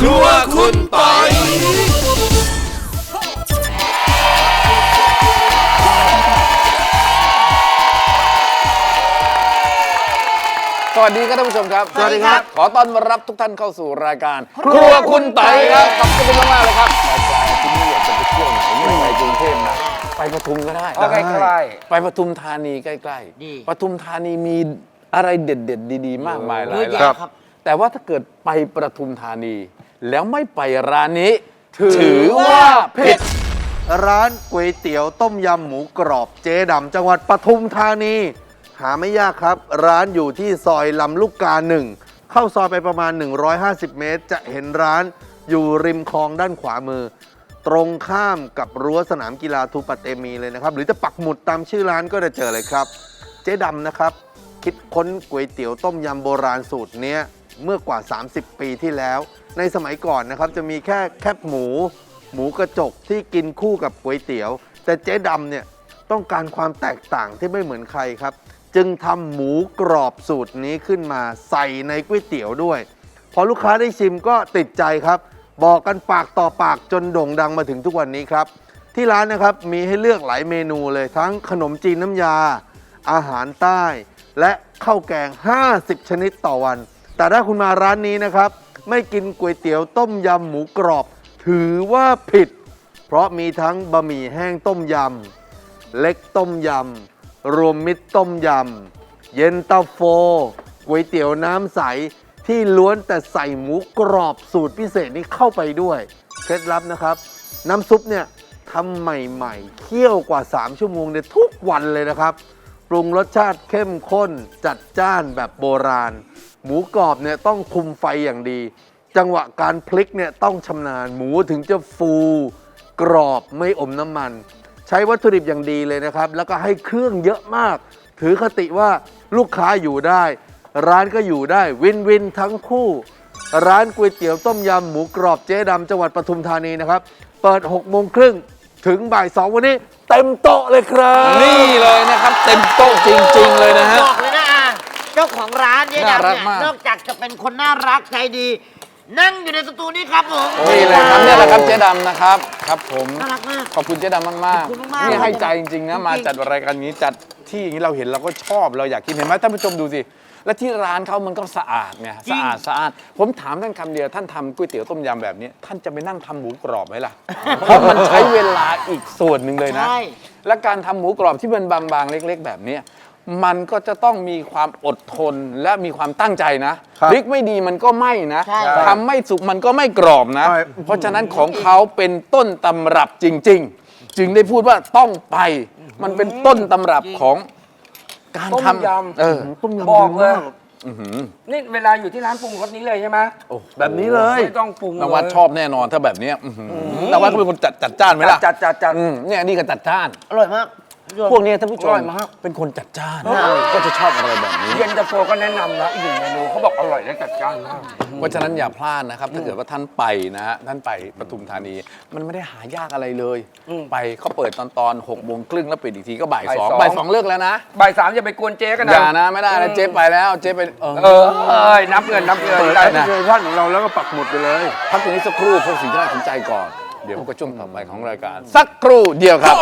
ครัวคุณปอยสวัสดีครับท่านผู้ชมครับ สวัสดีครับ ขอต้อนรับทุกท่านเข้าสู่รายการ ครัวคุณไต่ครับ ขอบคุณมากๆเลยครับปลายๆที่นี่อยากจะไปเที่ยวไหนไม่ไปกรุงเทพนะ ไปปทุมก็ได้ เอาใกล้ ไปปทุมธานีใกล้ดี ๆปทุมธานีมี อะไรเด็ดๆดีๆ มากมายหลาเยยอะแยะร้านครับ แต่ว่าถ้าเกิดไปปทุมธานี แล้วไม่ไปร้านนี้ ถือว่าผิด ร้านก๋วยเตี๋ยวต้มยำหมูกรอบเจ๊ดำจังหวัดปทุมธานี หาไม่ยากครับ ร้านอยู่ที่ซอยลำลูกกาหนึ่งเข้าซอยไปประมาณ 150 เมตร จะเห็นร้านอยู่ริมคลองด้านขวามือ ตรงข้ามกับรั้วสนามกีฬาทูปะเตมีเลยนะครับ หรือจะปักหมุดตามชื่อร้านก็จะเจอเลยครับ เจ๊ดำนะครับ คิดค้นก๋วยเตี๋ยวต้มยำโบราณสูตรเนี้ยเมื่อกว่า 30 ปีที่แล้ว ในสมัยก่อนนะครับจะมีแค่แคบหมู หมูกระจกที่กินคู่กับก๋วยเตี๋ยว แต่เจ๊ดำเนี่ยต้องการความแตกต่างที่ไม่เหมือนใครครับ จึงทำหมูกรอบสูตรนี้ขึ้นมาใส่ในก๋วยเตี๋ยวด้วย พอลูกค้าได้ชิมก็ติดใจครับ บอกกันปากต่อปากจนโด่งดังมาถึงทุกวันนี้ครับ ที่ร้านนะครับมีให้เลือกหลายเมนูเลยทั้งขนมจีนน้ำยา อาหารใต้ และข้าวแกง 50 ชนิดต่อวัน แต่ถ้าคุณมาร้านนี้นะครับ ไม่กินก๋วยเตี๋ยวต้มยำหมูกรอบ ถือว่าผิด เพราะมีทั้งบะหมี่แห้งต้มยำ เล็กต้มยำ รวมมิตรต้มยำ เย็นตาโฟก๋วยเตี๋ยวน้ำใสที่ล้วนแต่ใส่หมูกรอบสูตรพิเศษนี้เข้าไปด้วยเคล็ดลับนะครับ น้ำซุปเนี่ยทำใหม่ๆเคี่ยวกว่า 3 ชั่วโมงเนี่ยทุกวันเลยนะครับ ปรุงรสชาติเข้มข้นจัดจ้านแบบโบราณ หมูกรอบเนี่ยต้องคุมไฟอย่างดี จังหวะการพลิกเนี่ยต้องชำนาญหมูถึงจะฟูกรอบไม่อมน้ำมัน ใช้วัตถุดิบอย่างดีเลยนะครับ แล้วก็ให้เครื่องเยอะมาก ถือคติว่าลูกค้าอยู่ได้ ร้านก็อยู่ได้วินวินทั้งคู่ ร้านก๋วยเตี๋ยวต้มยำหมูกรอบเจ๊ดำจังหวัดปทุมธานีนะครับ เปิด6โมงครึ่ง ถึงบ่าย2วันนี้ เต็มโต๊ะเลยครับ นี่เลยนะครับ เต็มโต๊ะจริง ๆ เลยนะฮะ บอกเลยนะอาเจ้าของร้านเจ๊น่าดำรักเนี่ยมาก นอกจากจะเป็นคนน่ารักใจดี นั่งอยู่ในสตูนี้ครับผมนี่เลยครับเนี่ยแหละครับเจ๊ดำนะครับครับผมน่ารักมาก ขอบคุณเจ๊ดำมากขอบคุณมากๆนี่ให้ใจจริงๆนะจริงๆมาจัดรายการนี้จัดที่อย่างนี้เราเห็นเราก็ชอบเราอยากกินเห็นไหมท่านผู้ชมดูสิและที่ร้านเขามันก็สะอาดไงสะอาดสะอาด ผมถามท่านคำเดียวท่านทำก๋วยเตี๋ยวต้มยำแบบนี้ ท่านจะไปนั่งทำหมูกรอบไหมล่ะ เพราะมันใช้เวลาอีกส่วนหนึ่งเลยนะ ใช่ และการทำหมูกรอบที่มันบางๆ เล็ก ๆ แบบเนี้ย มันก็จะต้องมีความอดทนและมีความตั้งใจนะครับพริกไม่ดีมันก็ไหม้นะใช่ ทำไม่สุกมันก็ไม่กรอบนะ ใช่ เพราะฉะนั้นของเขาเป็นต้นตำรับจริง ๆ จึงได้พูดว่าต้องไป มันเป็นต้นตำรับของการต้มทำยำ เออต้มยำบอกเลยดีมากนี่เวลาอยู่ที่ร้านปรุงรสนี้เลยใช่ไหมแบบนี้เลย ไม่ต้องปรุงนวัดชอบแน่นอนถ้าแบบเนี้ยอื้อหือนวัดก็เป็นคนจัดจัดจ้านไหมล่ะจัดจัดจัดอืมเนี่ยนี่ก็จัดจ้าน อร่อยมาก พวกเนี้ยท่านผู้ชอมร่อยมาก เป็นคนจัดจ้านก็จะชอบอะไรแบบนี้ เย็นตาโฟก็แนะนำนะอีกหนึ่งเมนูเขาบอกอร่อยและจัดจ้านมาก เพราะฉะนั้นอย่าพลาดนะครับ ถ้าเกิดว่าท่านไปนะฮะท่านไปปทุมธานี มันไม่ได้หายากอะไรเลยอืมไปเขาเปิดตอนตอนหกโมงครึ่งแล้วปิดอีกทีก็บ่ายบ่ายสองสอง บ่ายสองเลิกแล้วนะ บ่ายสามอย่าไปกวนเจ๊กันนะ อย่านะไม่ได้นะเจ๊ไปแล้วเจ๊ไปเออ เออเอ้ยนับเงินนับเงินเปิดได้แอปพนะลิเคชันของเราแล้วก็ปักหมุดไปเลย พักตรงนี้สักครู่พวกสิ่งที่น่าสนใจก่อน เดี๋ยวพบกับช่วงต่อไปของรายการ สักครู่เดียวครับ